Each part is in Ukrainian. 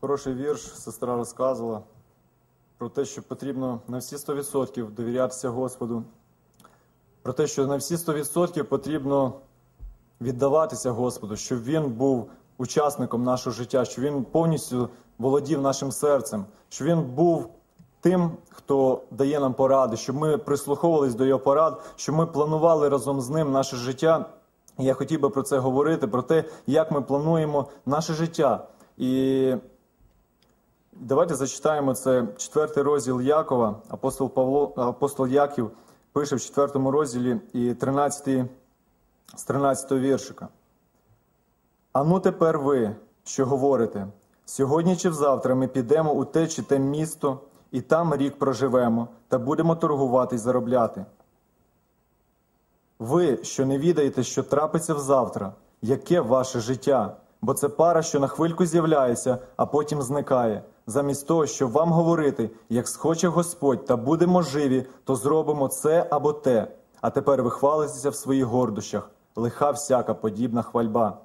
Хороший вірш сестра розказувала про те, що потрібно на всі 100% довірятися Господу, про те, що на всі 100% потрібно віддаватися Господу, щоб Він був учасником нашого життя, щоб Він повністю володів нашим серцем, щоб Він був тим, хто дає нам поради, щоб ми прислуховувались до його порад, щоб ми планували разом з ним наше життя. Я хотів би про це говорити, про те, як ми плануємо наше життя. І давайте зачитаємо це четвертий розділ Якова. Апостол Павло, апостол Яків пише в четвертому розділі і 13, з 13 віршика. А ну тепер ви, що говорите, сьогодні чи взавтра ми підемо у те чи те місто, і там рік проживемо, та будемо торгувати й заробляти. Ви, що не відаєте, що трапиться взавтра, яке ваше життя, бо це пара, що на хвильку з'являється, а потім зникає. Замість того, щоб вам говорити, як схоче Господь, та будемо живі, то зробимо це або те. А тепер ви хвалитеся в своїх гордощах, лиха всяка подібна хвальба.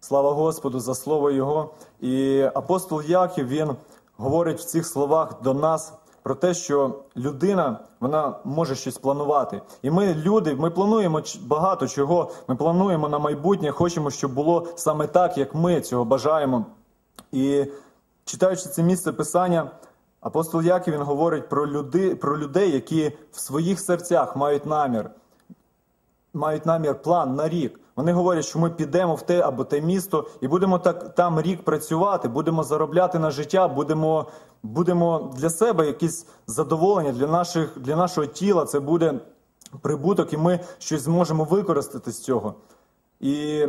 Слава Господу за слово Його. І апостол Яків він говорить в цих словах до нас про те, що людина вона може щось планувати. І ми, люди, ми плануємо багато чого. Ми плануємо на майбутнє, хочемо, щоб було саме так, як ми цього бажаємо. І читаючи це місце писання, апостол Яків він говорить про, люди, про людей, які в своїх серцях мають намір. Мають намір план на рік. Вони говорять, що ми підемо в те або те місто і будемо так там рік працювати, будемо заробляти на життя, будемо будемо для себе якісь задоволення для наших, для нашого тіла. Це буде прибуток, і ми щось зможемо використати з цього. І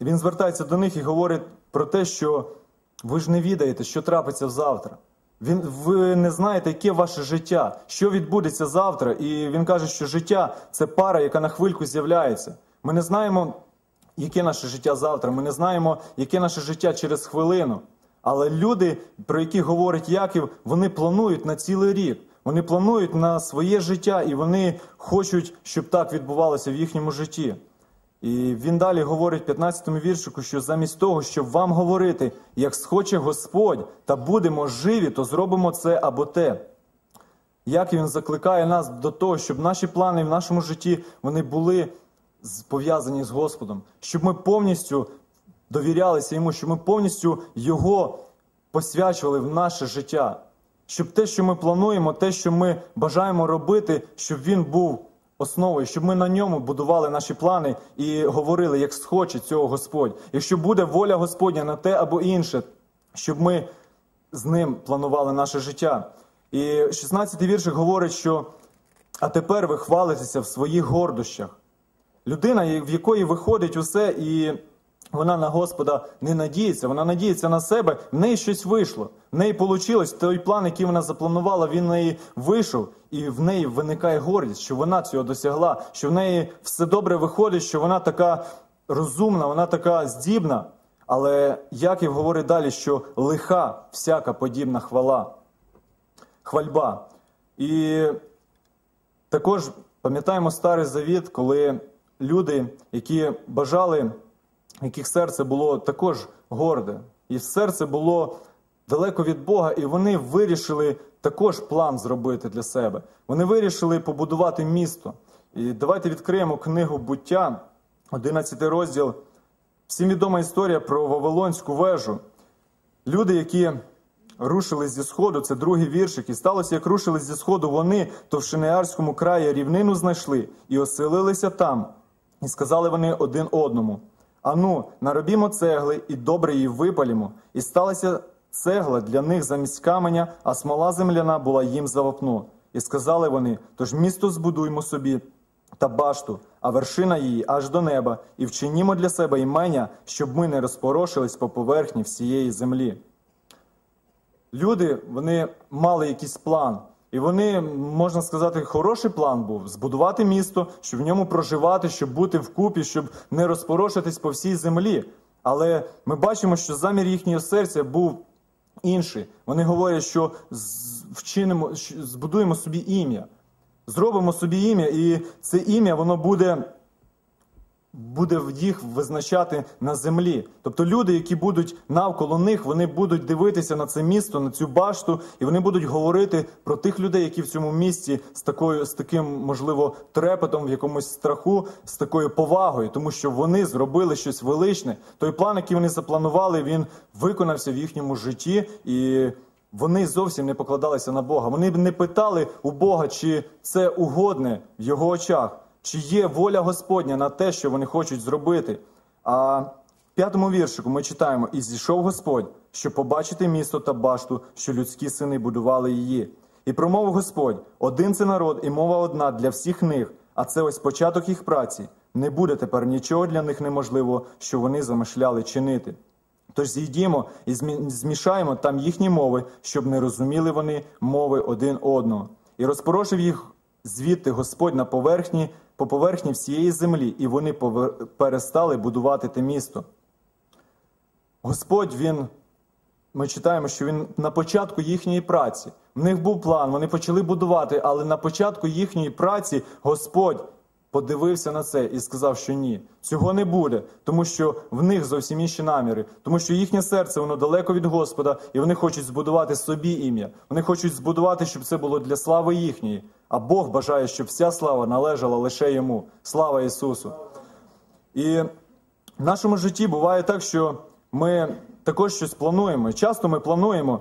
він звертається до них і говорить про те, що ви ж не відаєте, що трапиться завтра. Він, Ви не знаєте, яке ваше життя, що відбудеться завтра. І він каже, що життя це пара, яка на хвильку з'являється. Ми не знаємо, яке наше життя завтра. Ми не знаємо, яке наше життя через хвилину. Але люди, про які говорить Яків, вони планують на цілий рік. Вони планують на своє життя і вони хочуть, щоб так відбувалося в їхньому житті. І він далі говорить в 15-му віршику, що замість того, щоб вам говорити, як схоче Господь, та будемо живі, то зробимо це або те. Як він закликає нас до того, щоб наші плани в нашому житті вони були пов'язані з Господом, щоб ми повністю довірялися йому, щоб ми повністю його посвячували в наше життя, щоб те, що ми плануємо, те, що ми бажаємо робити, щоб він був основою, щоб ми на ньому будували наші плани і говорили, як схоче цього Господь. Якщо буде воля Господня на те або інше, щоб ми з ним планували наше життя. І 16-й віршик говорить, що а тепер ви хвалитеся в своїх гордощах. Людина, в якої виходить усе, і вона на Господа не надіється, вона надіється на себе, в неї щось вийшло. В неї вийшло той план, який вона запланувала, він в неї вийшов, і в неї виникає гордість, що вона цього досягла, що в неї все добре виходить, що вона така розумна, вона така здібна. Але Яків говорить далі, що лиха всяка подібна хвала, хвальба. І також пам'ятаємо старий завіт, коли люди, які бажали, яких серце було також горде, і серце було далеко від Бога, і вони вирішили також план зробити для себе. Вони вирішили побудувати місто. І давайте відкриємо книгу буття, 11 розділ. Всім відома історія про Вавилонську вежу. Люди, які рушили зі сходу, це другий віршик, і сталося, як рушили зі сходу, вони то в Шинеарському краї рівнину знайшли і оселилися там. І сказали вони один одному: Ану, наробімо цегли і добре її випалімо. І сталася цегла для них замість каменя, а смола земляна була їм за вапно. І сказали вони: Тож місто збудуймо собі та башту, а вершина її аж до неба, і вчинімо для себе імення, щоб ми не розпорошились по поверхні всієї землі. Люди вони мали якийсь план. І вони, можна сказати, хороший план був збудувати місто, щоб в ньому проживати, щоб бути вкупі, щоб не розпорошитись по всій землі. Але ми бачимо, що замір їхнього серця був інший. Вони говорять, що вчинимо, збудуємо собі ім'я, зробимо собі ім'я, і це ім'я воно буде буде їх визначати на землі. Тобто люди, які будуть навколо них, вони будуть дивитися на це місто, на цю башту, і вони будуть говорити про тих людей, які в цьому місті з такою, з таким, можливо, трепетом, в якомусь страху, з такою повагою, тому що вони зробили щось величне. Той план, який вони запланували, він виконався в їхньому житті і. Вони зовсім не покладалися на Бога. Вони не питали у Бога, чи це угодне в його очах, чи є воля Господня на те, що вони хочуть зробити. А в п'ятому віршику ми читаємо: І зійшов Господь, щоб побачити місто та башту, що людські сини будували її. І промовив Господь: один це народ, і мова одна для всіх них, а це ось початок їх праці. Не буде тепер нічого для них неможливо, що вони замишляли чинити. Тож зійдімо і змішаємо там їхні мови, щоб не розуміли вони мови один одного. І розпорошив їх звідти Господь на поверхні, по поверхні всієї землі, і вони перестали будувати те місто. Господь він, ми читаємо, що він на початку їхньої праці. В них був план, вони почали будувати, але на початку їхньої праці Господь подивився на це і сказав, що ні, цього не буде, тому що в них зовсім інші наміри, тому що їхнє серце воно далеко від Господа, і вони хочуть збудувати собі ім'я. Вони хочуть збудувати, щоб це було для слави їхньої. А Бог бажає, щоб вся слава належала лише йому. Слава Ісусу! І в нашому житті буває так, що ми також щось плануємо. Часто ми плануємо.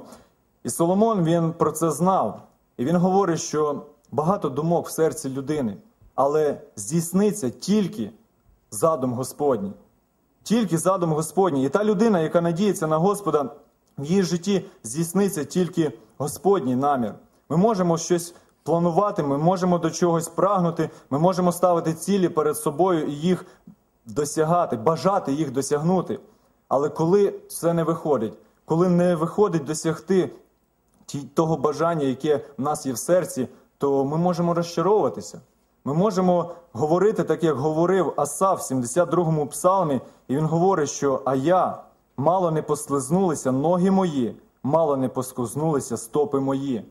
І Соломон він про це знав. І він говорить, що багато думок в серці людини але здійсниться тільки задум Господній. Тільки задум Господній. І та людина, яка надіється на Господа, в її житті здійсниться тільки Господній намір. Ми можемо щось планувати, ми можемо до чогось прагнути, ми можемо ставити цілі перед собою і їх досягати, бажати їх досягнути. Але коли це не виходить, коли не виходить досягти того бажання, яке в нас є в серці, то ми можемо розчаровуватися. Ми можемо говорити так, як говорив Асав в 72-му псалмі, і він говорить, що а я мало не послизнулися ноги мої, мало не поскознулися стопи мої.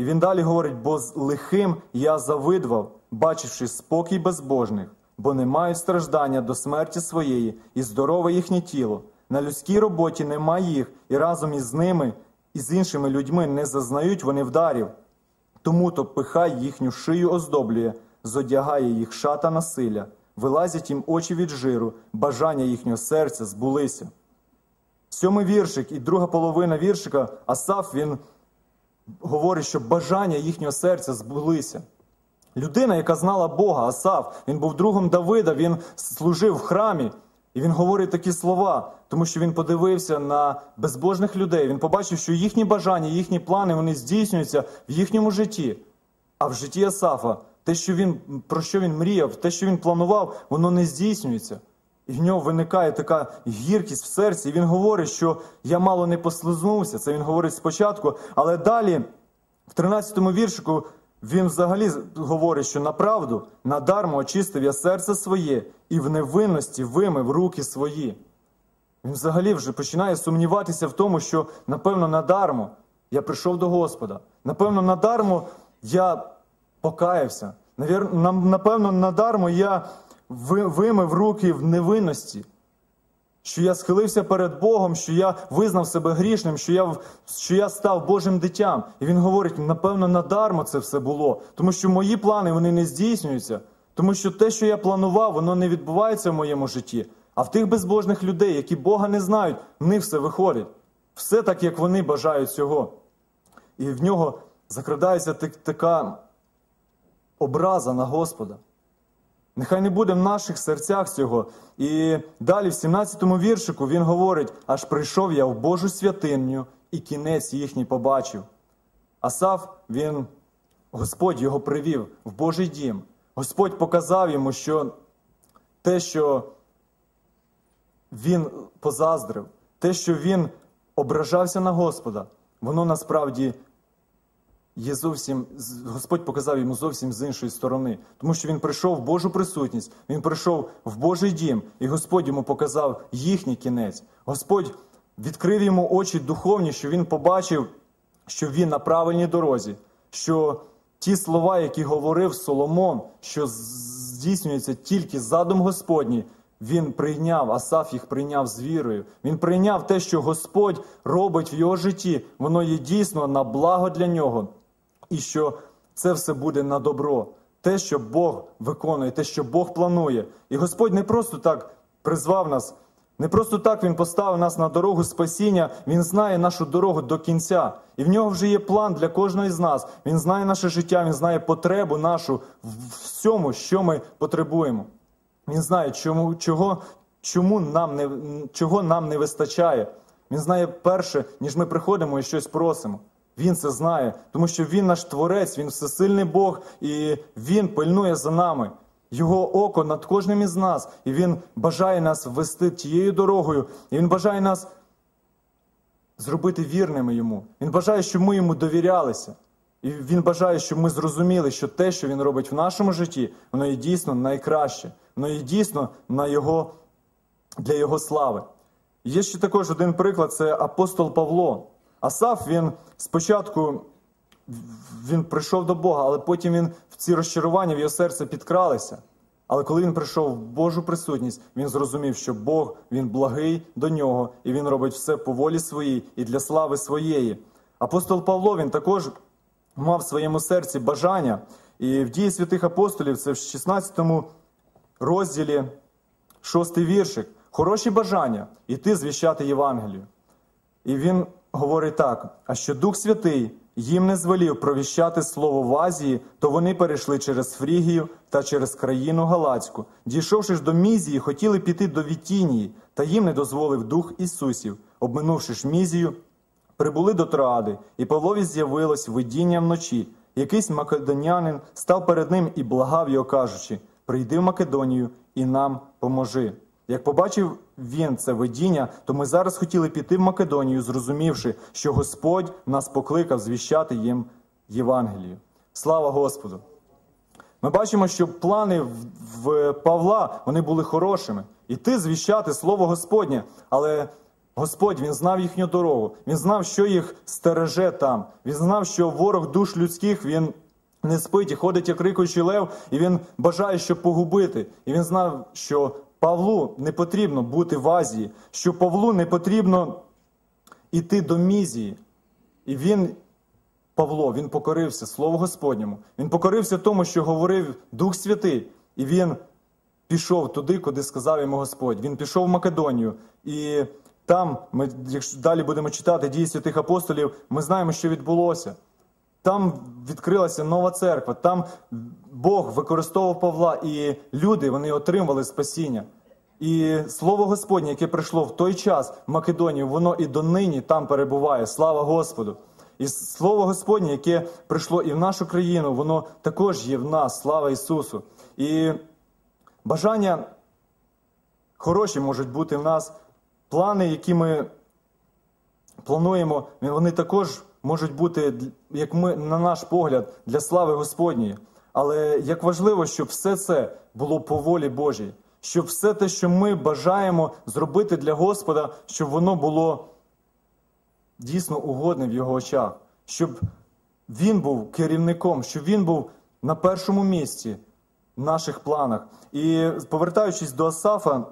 І він далі говорить: бо з лихим я завидвав, бачивши спокій безбожних, бо не мають страждання до смерті своєї, і здорове їхнє тіло. На людській роботі нема їх, і разом із ними і з іншими людьми не зазнають вони вдарів. Тому то пихай їхню шию оздоблює зодягає їх шата насилля, вилазять їм очі від жиру, бажання їхнього серця збулися. Сьомий віршик і друга половина віршика Асаф він говорить, що бажання їхнього серця збулися. Людина, яка знала Бога, Асаф, він був другом Давида, він служив в храмі, і він говорить такі слова, тому що він подивився на безбожних людей. Він побачив, що їхні бажання, їхні плани вони здійснюються в їхньому житті. А в житті Асафа те, що він, про що він мріяв, те, що він планував, воно не здійснюється. І в нього виникає така гіркість в серці. І він говорить, що я мало не послизнувся. Це він говорить спочатку. Але далі, в 13-му віршику, він взагалі говорить, що направду надармо очистив я серце своє і в невинності вимив руки свої. Він взагалі вже починає сумніватися в тому, що, напевно, надармо я прийшов до Господа. Напевно, надармо я покаявся. Напевно, надармо я вимив руки в невинності, що я схилився перед Богом, що я визнав себе грішним, що я що я став Божим дитям. І він говорить: напевно, надармо це все було, тому що мої плани вони не здійснюються, тому що те, що я планував, воно не відбувається в моєму житті. А в тих безбожних людей, які Бога не знають, в них все виходить. Все так, як вони бажають цього. І в нього закрадається така образа на Господа. Нехай не буде в наших серцях цього. І далі, в 17-му віршику, він говорить: аж прийшов я в Божу святиню і кінець їхній побачив. Асав, він, Господь його привів в Божий дім. Господь показав йому, що те, що він позаздрив, те, що він ображався на Господа, воно насправді є зовсім Господь показав йому зовсім з іншої сторони, тому що він прийшов в Божу присутність, він прийшов в Божий дім, і Господь йому показав їхній кінець. Господь відкрив йому очі духовні, що він побачив, що він на правильній дорозі, що ті слова, які говорив Соломон, що здійснюється тільки задум Господній. Він прийняв, Асаф їх прийняв з вірою. Він прийняв те, що Господь робить в його житті. Воно є дійсно на благо для нього. І що це все буде на добро. Те, що Бог виконує, те, що Бог планує. І Господь не просто так призвав нас, не просто так Він поставив нас на дорогу спасіння, Він знає нашу дорогу до кінця. І в нього вже є план для кожного з нас. Він знає наше життя, Він знає потребу нашу в всьому, що ми потребуємо. Він знає, чому, чого, чому нам не, чого нам не вистачає. Він знає перше, ніж ми приходимо і щось просимо. Він це знає, тому що він наш творець, він всесильний Бог, і він пильнує за нами. Його око над кожним із нас, і він бажає нас вести тією дорогою, і він бажає нас зробити вірними йому. Він бажає, щоб ми йому довірялися. І він бажає, щоб ми зрозуміли, що те, що він робить в нашому житті, воно є дійсно найкраще, воно є дійсно на його, для його слави. Є ще також один приклад: це апостол Павло. Асаф він спочатку він прийшов до Бога, але потім він в ці розчарування в його серце підкралися. Але коли він прийшов в Божу присутність, він зрозумів, що Бог він благий до нього, і він робить все по волі своїй і для слави своєї. Апостол Павло він також мав в своєму серці бажання. І в дії святих апостолів, це в 16 розділі, 6 віршик, хороші бажання іти звіщати Євангелію. І він говорить так: а що Дух Святий їм не звелів провіщати слово в Азії, то вони перейшли через Фрігію та через країну Галацьку. Дійшовши ж до Мізії, хотіли піти до Вітінії, та їм не дозволив Дух Ісусів. Обминувши ж Мізію, прибули до Троади, і Павлові з'явилось видіння вночі. Якийсь македонянин став перед ним і благав його, кажучи: Прийди в Македонію і нам поможи. Як побачив він це видіння, то ми зараз хотіли піти в Македонію, зрозумівши, що Господь нас покликав звіщати їм Євангелію. Слава Господу! Ми бачимо, що плани в Павла вони були хорошими. Іти звіщати Слово Господнє, але Господь він знав їхню дорогу, він знав, що їх стереже там. Він знав, що ворог душ людських він не спить і ходить, як рикуючий лев, і він бажає, щоб погубити. І він знав, що Павлу не потрібно бути в Азії, що Павлу не потрібно йти до Мізії. І він, Павло, він покорився Слову Господньому. Він покорився тому, що говорив Дух Святий. І він пішов туди, куди сказав йому Господь. Він пішов в Македонію. І там, ми, якщо далі будемо читати дії святих апостолів, ми знаємо, що відбулося. Там відкрилася нова церква, там Бог використовував Павла, і люди вони отримали спасіння. І слово Господнє, яке прийшло в той час в Македонію, воно і донині там перебуває. Слава Господу! І слово Господнє, яке прийшло і в нашу країну, воно також є в нас. Слава Ісусу! І бажання хороші можуть бути в нас. Плани, які ми плануємо, вони також можуть бути, як ми, на наш погляд, для слави Господньої. Але як важливо, щоб все це було по волі Божій, щоб все те, що ми бажаємо зробити для Господа, щоб воно було дійсно угодне в його очах, щоб він був керівником, щоб він був на першому місці в наших планах. І повертаючись до Асафа,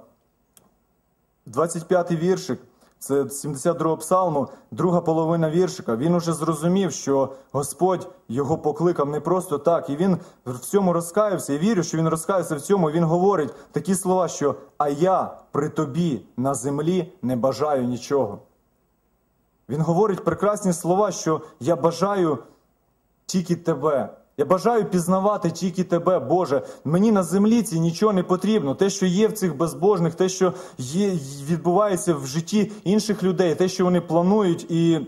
25-й віршик. Це 72 псалму, друга половина віршика. Він уже зрозумів, що Господь його покликав не просто так, і він в цьому розкаявся. І вірю, що він розкаявся в цьому. Він говорить такі слова, що а я при тобі на землі не бажаю нічого. Він говорить прекрасні слова, що я бажаю тільки тебе. Я бажаю пізнавати тільки тебе, Боже. Мені на землі ці нічого не потрібно. Те, що є в цих безбожних, те, що є, відбувається в житті інших людей, те, що вони планують, і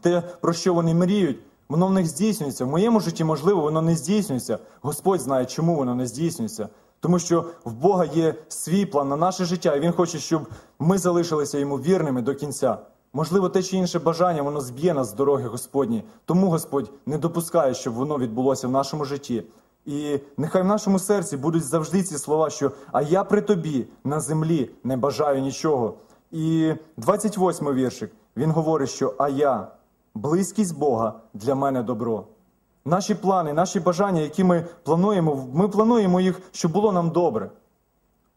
те, про що вони мріють, воно в них здійснюється. В моєму житті, можливо, воно не здійснюється. Господь знає, чому воно не здійснюється. Тому що в Бога є свій план на наше життя, і Він хоче, щоб ми залишилися йому вірними до кінця. Можливо, те чи інше бажання, воно зб'є нас з дороги Господні. Тому Господь не допускає, щоб воно відбулося в нашому житті. І нехай в нашому серці будуть завжди ці слова, що а я при тобі на землі не бажаю нічого. І 28 віршик він говорить, що а я, близькість Бога для мене добро. Наші плани, наші бажання, які ми плануємо, ми плануємо їх, щоб було нам добре,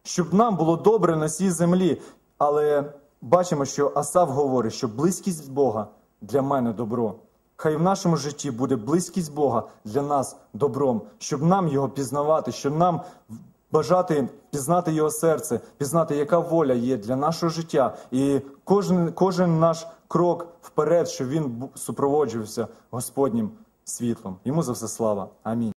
щоб нам було добре на цій землі. Але бачимо, що Асав говорить, що близькість Бога для мене добро. Хай в нашому житті буде близькість Бога для нас добром, щоб нам його пізнавати, щоб нам бажати пізнати його серце, пізнати, яка воля є для нашого життя, і кожен, кожен наш крок вперед, щоб він супроводжувався Господнім світлом. Йому за все слава. Амінь.